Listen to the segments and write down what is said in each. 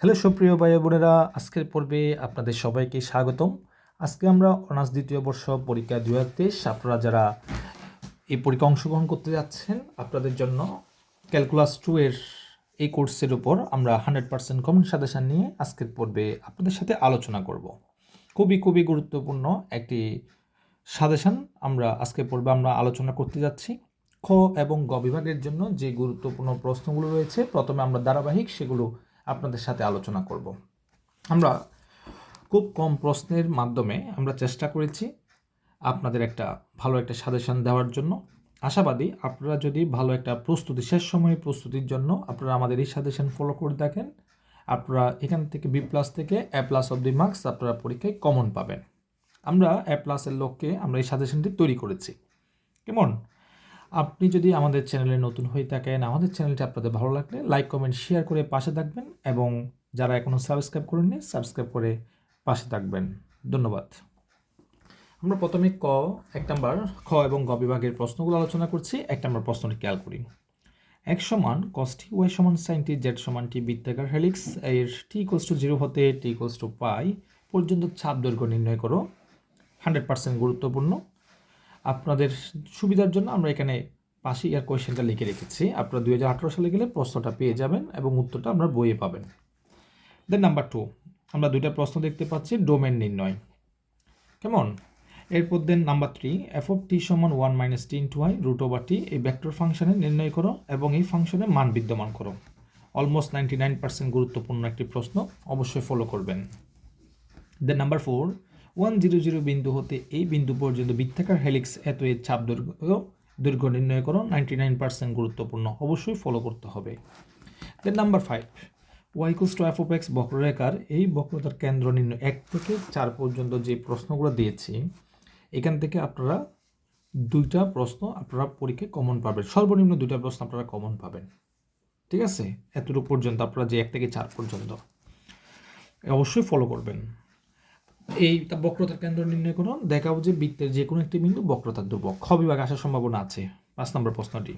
Hello সুপ্রিয় ভাই বোনেরা, আজকের পর্বে আপনাদের সবাইকে স্বাগতম। আজকে আমরা অনার্স দ্বিতীয় বর্ষ পরীক্ষা দু হাজার তেইশ, আপনারা যারা এই পরীক্ষা অংশগ্রহণ করতে যাচ্ছেন, আপনাদের জন্য ক্যালকুলাস টু এর এই কোর্সের উপর আমরা হান্ড্রেড পার্সেন্ট কমন সাজেশান নিয়ে আজকের পর্বে আপনাদের সাথে আলোচনা করব। খুবই খুবই গুরুত্বপূর্ণ একটি সাজেশান আমরা আজকের পর্বে আমরা আলোচনা করতে যাচ্ছি। খ এবং গ বিভাগের জন্য যে গুরুত্বপূর্ণ প্রশ্নগুলো রয়েছে, প্রথমে আমরা ধারাবাহিক সেগুলো আপনাদের সাথে আলোচনা করব। আমরা খুব কম প্রশ্নের মাধ্যমে আমরা চেষ্টা করেছি আপনাদের একটা ভালো একটা সাজেশন দেওয়ার জন্য। আশাবাদী আপনারা যদি ভালো একটা প্রস্তুতি, শেষ সময়ে প্রস্তুতির জন্য আপনারা আমাদের এই সাজেশন ফলো করে দেখেন আপনারা এখান থেকে বি প্লাস থেকে A plus of the marks আপনারা পরীক্ষায় কমন পাবেন। আমরা এ প্লাসের লক্ষ্যে আমরা এই সাজেশনটি তৈরি করেছি। কেমন? আপনি যদি আমাদের চ্যানেলে নতুন হয়ে থাকেন, আমাদের চ্যানেলটি আপনাদের ভালো লাগলে লাইক, কমেন্ট, শেয়ার করে পাশে থাকবেন এবং যারা এখনও সাবস্ক্রাইব করেননি, সাবস্ক্রাইব করে পাশে থাকবেন। ধন্যবাদ। আমরা প্রথমে ক, এক নম্বর, খ এবং গ বিভাগের প্রশ্নগুলো আলোচনা করছি। এক নম্বর প্রশ্নটি খেয়াল করি। এক সমান কস্টি ওয়াই সমান সাইন টি জেড সমান টি বৃত্তাকার হেলিক্স এর টি ইকোয়ালস টু জিরো হতে টি ইকোয়ালস টু পাই পর্যন্ত চাপ দৈর্ঘ্য নির্ণয় করো। হান্ড্রেড পার্সেন্ট গুরুত্বপূর্ণ। আপনাদের সুবিধার জন্য আমরা এখানে পাশে ইয়ার কোয়েশ্চেনটা লিখে রেখেছি। আপনারা দুই হাজার আঠারো সালে গেলে প্রশ্নটা পেয়ে যাবেন এবং উত্তরটা আমরা বইয়ে পাবেন। দেন নাম্বার টু আমরা দুইটা প্রশ্ন দেখতে পাচ্ছি ডোমেন নির্ণয়। কেমন? এরপর then number three F of t সমান one minus t into y root over t এই ভেক্টর ফাংশনে নির্ণয় করো এবং এই ফাংশনে মান বিদ্যমান করো। অলমোস্ট নাইনটি নাইন পার্সেন্ট গুরুত্বপূর্ণ একটি প্রশ্ন, অবশ্যই ফলো করবেন। Then number four one zero zero বিন্দু হতে এই বিন্দু পর্যন্ত বৃত্তাকার হেলিক্স এত এর চাপ দৈর্ঘ্য দৈর্ঘ্য নির্ণয় করো নাইনটি নাইন পার্সেন্ট গুরুত্বপূর্ণ, অবশ্যই ফলো করতে হবে। Then number five y equals to F বক্ররেখার এই বক্রতার কেন্দ্র নির্ণয়, এক থেকে চার পর্যন্ত যে প্রশ্নগুলো দিয়েছি, এখান থেকে আপনারা দুইটা প্রশ্ন আপনারা পরীক্ষায় কমন পাবেন। সর্বনিম্ন দুইটা প্রশ্ন আপনারা কমন পাবেন। ঠিক আছে? এতটুকু পর্যন্ত আপনারা যে এক থেকে চার পর্যন্ত, অবশ্যই ফলো করবেন। এই বক্রতার কেন্দ্র নির্ণয় করুন। দেখাবো যে বৃত্তের যে কোনো একটি বিন্দু বক্রতার ধ্রুবক। খ বিভাগ আসার সম্ভাবনা আছে। পাঁচ নম্বর প্রশ্নটি।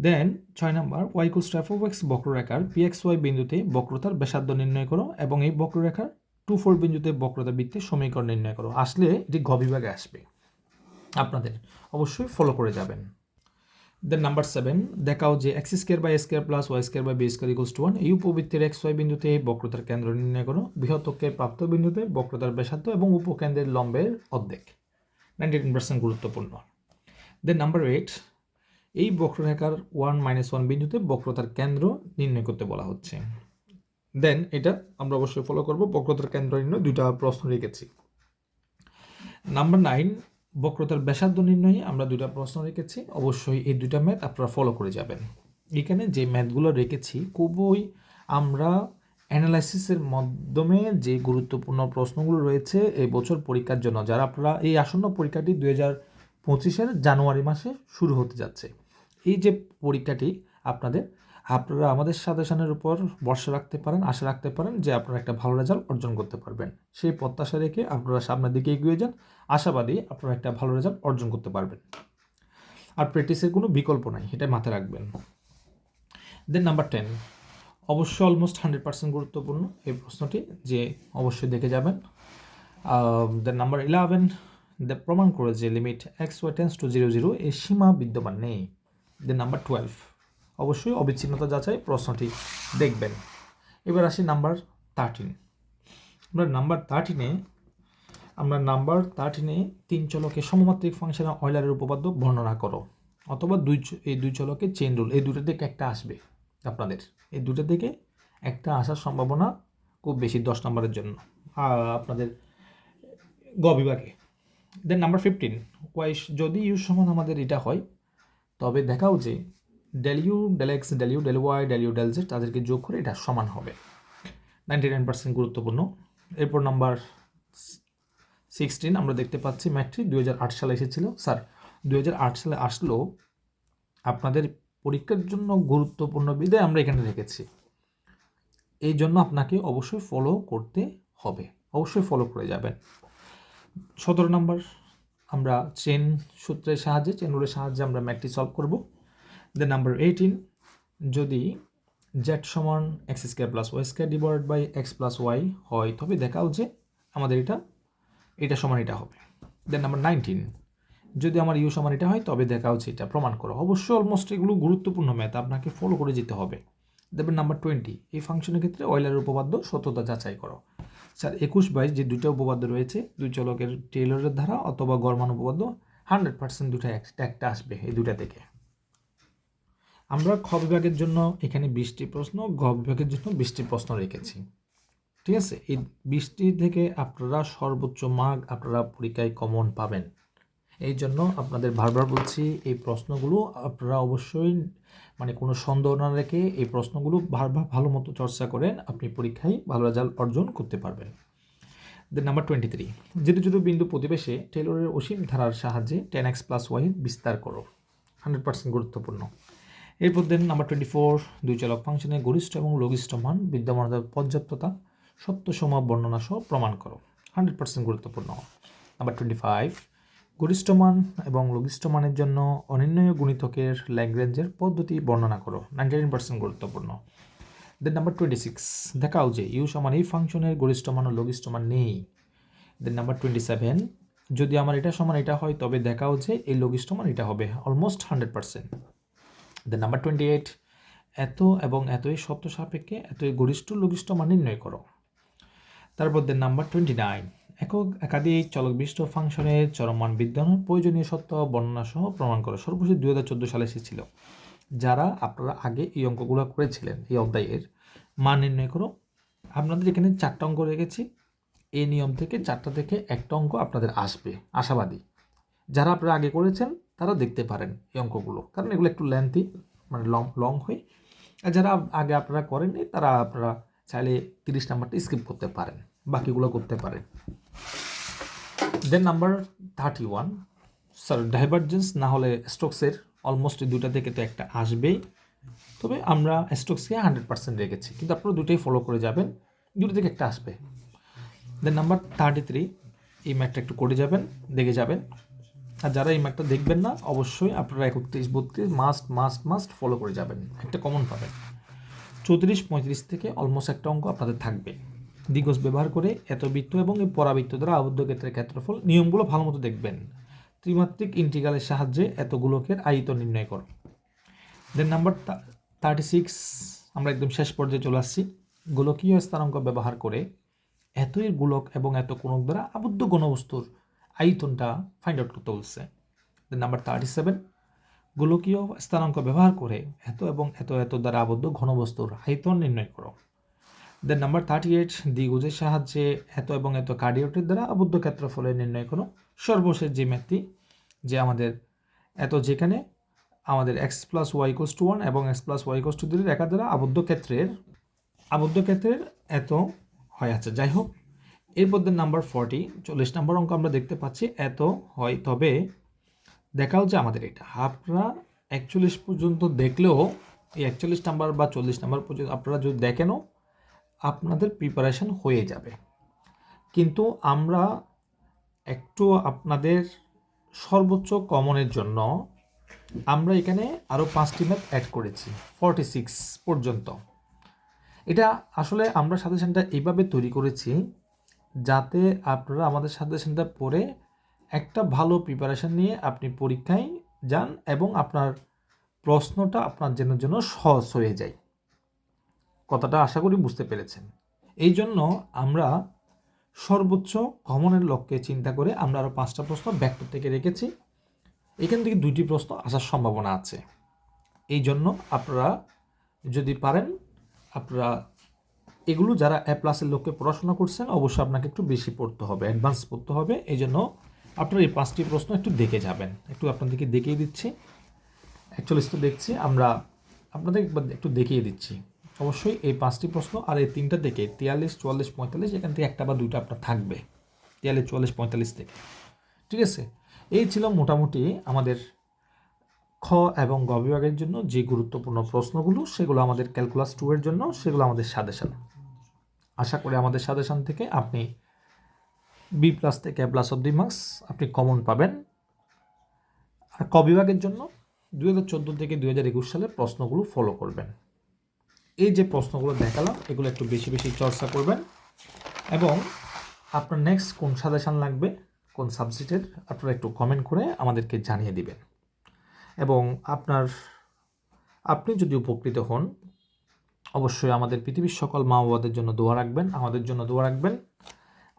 দেন ছয় নম্বর ওয়াই কুল স্ট্যাফ অফ এক্স বক্ররেখার পি এক্স ওয়াই বিন্দুতে বক্রতার ব্যাসার্ধ নির্ণয় করো এবং এই বক্ররেখার টু ফোর বিন্দুতে বক্রতা বৃত্তের সমীকরণ নির্ণয় করো। আসলে এটি ঘ বিভাগে আসবে। আপনাদের অবশ্যই ফলো করে যাবেন। দেন নাম্বার সেভেন দেখাও যে x square by square plus y square by b square equals to one এই উপবৃত্তের এক্স ওয়াই বিন্দুতে এই বক্রতার কেন্দ্র নির্ণয় করো, বৃহত্তকের প্রাপ্ত বিন্দুতে বক্রতার ব্যাসার্ধ এবং উপকেন্দ্রের লম্বের অর্ধেক। নাইনটি টেন পার্সেন্ট গুরুত্বপূর্ণ। দেন নাম্বার এইট এই বক্ররেখার ওয়ান মাইনাস ওয়ান বিন্দুতে বক্রতার কেন্দ্র নির্ণয় করতে বলা হচ্ছে। দেন এটা আমরা অবশ্যই ফলো করব, বক্রতার কেন্দ্র নির্ণয় দুইটা প্রশ্ন রেখেছি। নাম্বার নাইন বক্রতার ব্যাসার্ধ নির্ণয়ে আমরা দুটা প্রশ্ন রেখেছি। অবশ্যই এই দুটা ম্যাথ আপনারা ফলো করে যাবেন। এখানে যে ম্যাথগুলো রেখেছি, খুবই আমরা অ্যানালাইসিসের মাধ্যমে যে গুরুত্বপূর্ণ প্রশ্নগুলো রয়েছে এই বছর পরীক্ষার জন্য, যারা আপনারা এই আসন্ন পরীক্ষাটি দুই হাজার পঁচিশের জানুয়ারি মাসে শুরু হতে যাচ্ছে, এই যে পরীক্ষাটি আপনাদের আপনারা আমাদের সাজেশনের উপর ভরসা রাখতে পারেন, আশা রাখতে পারেন যে আপনারা একটা ভালো রেজাল্ট অর্জন করতে পারবেন। সেই প্রত্যাশা রেখে আপনারা সামনের দিকে এগিয়ে যান। আশাবাদী আপনারা একটা ভালো রেজাল্ট অর্জন করতে পারবেন। আর প্র্যাকটিসের কোনো বিকল্প নাই এটা মাথায় রাখবেন। দেন নাম্বার টেন অবশ্যই অলমোস্ট হান্ড্রেড পার্সেন্ট গুরুত্বপূর্ণ এই প্রশ্নটি, যে অবশ্যই দেখে যাবেন। দেন নাম্বার ইলেভেন প্রমাণ করে যে limit x y tends to zero zero এই সীমা বিদ্যমান নেই। দেন নাম্বার টুয়েলভ অবশ্যই অবিচ্ছিন্নতা যাচাই প্রশ্নটি দেখবেন। এবার আসি নাম্বার থার্টিন আমরা নাম্বার থার্টিনে আমরা নাম্বার থার্টিনে তিন চলকে সমমাত্রিক ফাংশনে অয়লারের উপপাদ্য বর্ণনা করো। অথবা দুই এই দুই চলকে চেন রুল এই দুটো থেকে একটা আসবে আপনাদের। এই দুটো থেকে একটা আসার সম্ভাবনা খুব বেশি দশ নম্বরের জন্য আপনাদের গ বিভাগে। দেন নাম্বার ফিফটিন ওয়াই যদি ইউ সমান আমাদের এটা হয়, তবে দেখাও যে del u del x del u del y del u del z তাদেরকে যোগ করে এটা সমান হবে। নাইনটি নাইন পার্সেন্ট গুরুত্বপূর্ণ। এরপর নাম্বার সিক্সটিন আমরা দেখতে পাচ্ছি ম্যাট্রি দু আট সালে এসেছিল। স্যার দু আট সালে আসলো আপনাদের পরীক্ষার জন্য গুরুত্বপূর্ণ বিদায় আমরা এখানে রেখেছি। এই জন্য আপনাকে অবশ্যই ফলো করতে হবে। অবশ্যই ফলো করে যাবেন। সতেরো নম্বর আমরা চেন সূত্রের সাহায্যে চেন রুলের সাহায্যে আমরা ম্যাটটি সলভ করব। দেন নাম্বার এইটিন যদি জেড সমান x square plus y square divide by x plus y হয়, তবে দেখাও যে আমাদের এটা এটা সমান এটা হবে। দেন নাম্বার নাইনটিন যদি আমার ইউ সমান এটা হয়, তবে দেখা হচ্ছে এটা প্রমাণ করো। অবশ্যই অলমোস্ট এগুলো গুরুত্বপূর্ণ ম্যাথ আপনাকে ফলো করে যেতে হবে। দেবেন নাম্বার টোয়েন্টি এই ফাংশনের ক্ষেত্রে অয়েলারের উপপাদ্য সত্যতা যাচাই করো। স্যার, একুশ বাইশ যে দুইটা উপপাদ্য রয়েছে, দুই চলকের টেইলরের ধারা অথবা গরমান উপপাদ্য হান্ড্রেড পার্সেন্ট দুটা একটা আসবে এই দুটা থেকে। আমরা খ বিভাগের জন্য এখানে বিশটি প্রশ্ন, গ বিভাগের জন্য বিশটি প্রশ্ন রেখেছি। ঠিক আছে? এই বিশটি থেকে আপনারা সর্বোচ্চ মার্ক আপনারা পরীক্ষায় কমন পাবেন। এই জন্য আপনাদের বারবার বলছি, এই প্রশ্নগুলো আপনারা অবশ্যই মানে কোনো সন্দেহ না রেখে এই প্রশ্নগুলো বারবার ভালো মতো চর্চা করেন আপনি পরীক্ষায় ভালো রেজাল্ট অর্জন করতে পারবেন। দেন নাম্বার টোয়েন্টি থ্রি যেটি ছোটো বিন্দু প্রতিবেশে টেলরের অসীম ধারার সাহায্যে টেন এক্স প্লাস ওয়াই বিস্তার করো। হান্ড্রেড পার্সেন্ট গুরুত্বপূর্ণ। এরপর দেন নাম্বার টোয়েন্টি ফোর দুই চালক ফাংশনের গরিষ্ঠ এবং লঘিষ্ঠ মান বিদ্যমানতার পর্যাপ্ততা সত্য সমাপ বর্ণনা সহ প্রমাণ করো। হান্ড্রেড পার্সেন্ট গুরুত্বপূর্ণ। নাম্বার টোয়েন্টি ফাইভ গরিষ্ঠ মান এবং লঘিষ্ঠ মানের জন্য অনির্ণয় গুণিতকের ল্যাঙ্গুয়েজের পদ্ধতি বর্ণনা করো। নাইনটি নাইন পার্সেন্ট গুরুত্বপূর্ণ। দেন নাম্বার টোয়েন্টি সিক্স দেখাও যে ইউ সমান এই ফাংশনের গরিষ্ঠ মান ও লঘিষ্ঠ মান নেই। দেন নাম্বার টোয়েন্টি সেভেন যদি আমার এটা সমান এটা হয়, তবে দেখাও যে এই লঘিষ্ঠ মান এটা হবে। Almost hundred percent then number twenty eight এত এবং এতই সত্য সাপেক্ষে এতই গরিষ্ঠ লঘিষ্ঠ মান নির্ণয় করো। তারপর দেন নাম্বার টোয়েন্টি নাইন একক একাধিক চলক বিশিষ্ট ফাংশনের চরমান বিদ্যমান প্রয়োজনীয় সত্য বর্ণনা সহ প্রমাণ করো। সর্বশেষ দুই হাজার চোদ্দ সালে এসেছিল যারা আপনারা আগে এই অঙ্কগুলো করেছিলেন, এই অধ্যায়ের মান নির্ণয় করো। আপনাদের এখানে চারটা অঙ্ক রেখেছি। এই নিয়ম থেকে, চারটা থেকে একটা অঙ্ক আপনাদের আসবে। আশাবাদী। যারা আপনারা আগে করেছেন তারা দেখতে পারেন এই অঙ্কগুলো। কারণ এগুলো একটু লেন্থি মানে লং লং হয়। আর যারা আগে আপনারা করেননি, তারা আপনারা চাইলে তিরিশ নাম্বারটা স্কিপ করতে পারেন। বাকিগুলো করতে পারেন। Then number thirty one sir divergence না হলে স্ট্রোকসের অলমোস্ট দুটা থেকে তো একটা আসবেই। তবে আমরা স্ট্রোকসকে হান্ড্রেড পার্সেন্ট রেখেছি। কিন্তু আপনারা দুটোই ফলো করে যাবেন, দুটো থেকে একটা আসবে। দেন নাম্বার থার্টি থ্রি এই ম্যাটটা একটু করে যাবেন, দেখে যাবেন। আর যারা এই ম্যাটটা দেখবেন না, অবশ্যই আপনারা একত্রিশ বত্রিশ মাস্ট মাস্ট মাস্ট ফলো করে যাবেন। একটা কমন পাবেন। চৌত্রিশ পঁয়ত্রিশ থেকে অলমোস্ট একটা অঙ্ক আপনাদের থাকবে। দিগজ ব্যবহার করে এত বৃত্ত এবং এই পরাবৃত্ত দ্বারা আবদ্ধ ক্ষেত্রের ক্ষেত্রফল নিয়মগুলো ভালো মতো দেখবেন। ত্রিমাত্রিক ইন্টিগ্রালের সাহায্যে এতগুলোকের আয়িত নির্ণয় করো। দেন নাম্বার থার্টি সিক্স আমরা একদম শেষ পর্যায়ে চলে আসছি। গোলকীয় স্থানাঙ্ক ব্যবহার করে এতই গোলক এবং এত কোণক দ্বারা আবদ্ধ গণবস্তুর আয়তনটা ফাইন্ড আউট করতে বলছে। নাম্বার থার্টি সেভেন গোলকীয় স্থানাঙ্ক ব্যবহার করে এত এবং এত এত দ্বারা আবদ্ধ ঘনবস্তুর আয়তন নির্ণয় করো। দেন নাম্বার থার্টি এইট দ্বিগুজের সাহায্যে এত এবং এত কার্ডিওটের দ্বারা আবদ্ধ ক্ষেত্রফলের নির্ণয় করো। সর্বশেষ যে ম্যাথটি, যে আমাদের এত যেখানে, আমাদের x plus y equals to one এবং x plus y equals to three রেখা দ্বারা আবদ্ধ ক্ষেত্রের আবদ্ধ ক্ষেত্রের এত হয়। আছে যাই হোক এরপর দেন নাম্বার ফর্টি চল্লিশ নাম্বার অঙ্ক আমরা দেখতে পাচ্ছি, এত হয় তবে দেখা হচ্ছে আমাদের এটা। আপনারা একচল্লিশ পর্যন্ত দেখলেও, এই একচল্লিশ নাম্বার বা চল্লিশ নাম্বার পর্যন্ত আপনারা যদি দেখেনও, আপনাদের প্রিপারেশন হয়ে যাবে। কিন্তু আমরা একটু আপনাদের সর্বোচ্চ কমনের জন্য আমরা এখানে আরও পাঁচটি ম্যাথ অ্যাড করেছি ফর্টি সিক্স পর্যন্ত। এটা আসলে আমরা সাজেশনটা এইভাবে তৈরি করেছি যাতে আপনারা আমাদের সাজেশনটা পড়ে একটা ভালো প্রিপারেশন নিয়ে আপনি পরীক্ষায় যান এবং আপনার প্রশ্নটা আপনার জন্য জন্য সহজ হয়ে যায়। কথাটা আশা করি বুঝতে পেরেছেন। এই জন্য আমরা সর্বোচ্চ কমনের লক্ষ্যে চিন্তা করে আমরা আরও পাঁচটা প্রশ্ন ব্যাক্টর থেকে রেখেছি। এখান থেকে দুইটি প্রশ্ন আসার সম্ভাবনা আছে। এই জন্য আপনারা যদি পারেন, আপনারা এগুলো যারা এ প্লাসের লোককে পড়াশোনা করছেন, অবশ্যই আপনাকে একটু বেশি পড়তে হবে অ্যাডভান্স পড়তে হবে। এই জন্য আপনার এই পাঁচটি প্রশ্ন একটু দেখে যাবেন। একটু আপনাদেরকে দেখিয়ে দিচ্ছি। অ্যাকচুয়ালি তো দেখছি, আমরা আপনাদের একটু দেখিয়ে দিচ্ছি। অবশ্যই এই পাঁচটি প্রশ্ন আর এই তিনটা থেকে তিয়াল্লিশ, চুয়াল্লিশ, পঁয়তাল্লিশ, এখান থেকে একটা বা দুইটা আপনার থাকবে। তিয়াল্লিশ, চুয়াল্লিশ, পঁয়তাল্লিশ থেকে। ঠিক আছে? এই ছিল মোটামুটি আমাদের খ এবং গ বিভাগের জন্য যে গুরুত্বপূর্ণ প্রশ্নগুলো, সেগুলো আমাদের ক্যালকুলাস টু এর জন্য, সেগুলো আমাদের সাজেশন। আশা করি আমাদের সাজেশন থেকে আপনি বি প্লাস থেকে A plus of the marks আপনি কমন পাবেন। আর ক বিভাগের জন্য দু হাজার চোদ্দ থেকে দুই হাজার একুশ সালে প্রশ্নগুলো ফলো করবেন। এই যে প্রশ্নগুলো দেখালাম, এগুলো একটু বেশি বেশি চর্চা করবেন এবং আপনার নেক্সট কোন সাজেশান লাগবে, কোন সাবজেক্টের আপনারা একটু কমেন্ট করে আমাদেরকে জানিয়ে দিবেন। এবং আপনার, আপনি যদি উপকৃত হন অবশ্যই আমাদের পৃথিবীর সকল মা বাবাদের জন্য দোয়া রাখবেন, আমাদের জন্য দোয়া রাখবেন।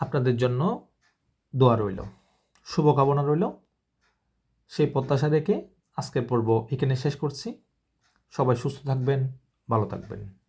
আপনাদের জন্য দোয়া রইল। শুভকামনা রইল। সেই প্রত্যাশা রেখে আজকের পর্ব এখানে শেষ করছি। সবাই সুস্থ থাকবেন, ভালো থাকবেন।